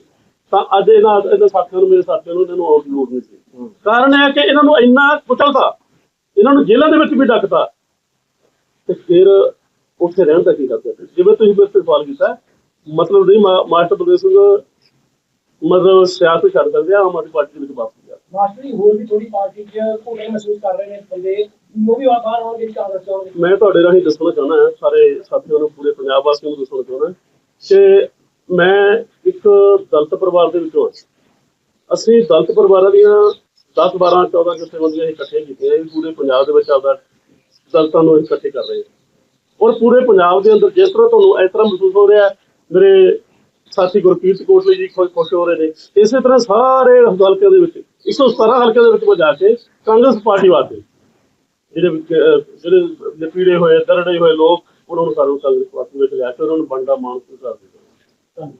ਤਾਂ ਅੱਜ ਇਹਨਾਂ ਇਹਨਾਂ ਸਾਥੀਆਂ ਨੂੰ ਮੇਰੇ ਸਾਥੀਆਂ ਨੂੰ ਇਹਨਾਂ ਨੂੰ ਆਉਣ ਦੀ ਲੋੜ ਨਹੀਂ ਸੀ। ਕਾਰਨ ਇਹ ਹੈ ਕਿ ਇਹਨਾਂ ਨੂੰ ਇੰਨਾ ਕੁਚਲਤਾ ਇਹਨਾਂ ਨੂੰ ਜੇਲ੍ਹਾਂ ਦੇ ਵਿੱਚ ਵੀ ਡੱਕਤਾ ਤੇ ਫਿਰ ਉੱਥੇ ਰਹਿਣ ਦਾ ਕੀ ਕਰਦੇ ਸੀ? ਜਿਵੇਂ ਤੁਸੀਂ ਮੇਰੇ ਤੋਂ ਸਵਾਲ ਕੀਤਾ ਮਤਲਬ ਨਹੀਂ ਮਾਸਟਰ ਬਲਦੇਵ ਸਿੰਘ ਮਤਲਬ ਸਿਆਸਤ ਛੱਡ ਦਿੰਦੇ ਆ ਆਮ ਆਦਮੀ ਪਾਰਟੀ ਦੇ ਵਿੱਚ ਵਾਪਸ ਗਿਆ ਮਾਸਟਰ ਜੀ ਹੋਰ ਵੀ ਥੋੜੀ ਪਾਰਟੀ 'ਚ ਘੋੜੇ ਮਹਿਸੂਸ ਕਰ ਰਹੇ ਨੇ ਬੰਦੇ ਉਹ ਵੀ ਬਾਹਰ ਆਉਣਗੇ ਕਾਂਗਰਸ ਚਾਹੁੰਦੇ ਮੈਂ ਤੁਹਾਡੇ ਰਾਹੀਂ ਦੱਸਣਾ ਚਾਹੁੰਦਾ ਹਾਂ ਸਾਰੇ ਸਾਥੀਆਂ ਨੂੰ ਪੂਰੇ ਪੰਜਾਬ ਵਾਸੀਆਂ ਨੂੰ ਦੱਸਣਾ ਚਾਹੁੰਦਾ ਕਿ ਮੈਂ ਇੱਕ ਦਲਤ ਪਰਿਵਾਰ ਦੇ ਵਿੱਚੋਂ ਅਸੀਂ ਦਲਤ ਪਰਿਵਾਰਾਂ ਦੀਆਂ 10 12 14 ਜਥੇਬੰਦੀਆਂ ਅਸੀਂ ਇਕੱਠੀਆਂ ਕੀਤੀਆਂ। ਇਹ ਪੂਰੇ ਪੰਜਾਬ ਦੇ ਵਿੱਚ ਆਪਦਾ ਦਲਤਾਂ ਨੂੰ ਇਕੱਠੇ ਕਰ ਰਹੇ ਔਰ ਪੂਰੇ ਪੰਜਾਬ ਦੇ ਅੰਦਰ ਜਿਸ ਤਰ੍ਹਾਂ ਤੁਹਾਨੂੰ ਇਸ ਤਰ੍ਹਾਂ ਮਹਿਸੂਸ ਹੋ ਰਿਹਾ, ਮੇਰੇ ਸਾਥੀ ਗੁਰਕੀਰਤ ਕੋਟਲੀ ਜੀ ਖੁਸ਼ ਖੁਸ਼ ਹੋ ਰਹੇ ਨੇ। ਇਸੇ ਤਰ੍ਹਾਂ ਸਾਰੇ ਹਲਕਿਆਂ ਦੇ ਵਿੱਚ 117 ਹਲਕਿਆਂ ਦੇ ਵਿੱਚ ਮੈਂ ਜਾ ਕੇ ਕਾਂਗਰਸ ਪਾਰਟੀ ਵਾਸਤੇ, ਜਿਹੜੇ ਜਿਹੜੇ ਪੀੜੇ ਹੋਏ, ਦਰੜੇ ਹੋਏ ਲੋਕ, ਉਹਨਾਂ ਨੂੰ ਸਾਰੇ ਕਾਂਗਰਸ ਪਾਰਟੀ ਵਿੱਚ ਲਿਆ ਕੇ ਉਹਨਾਂ ਨੂੰ ਬੰਦਾ ਮਾਨ ਕਰ ਦਿੱਤਾ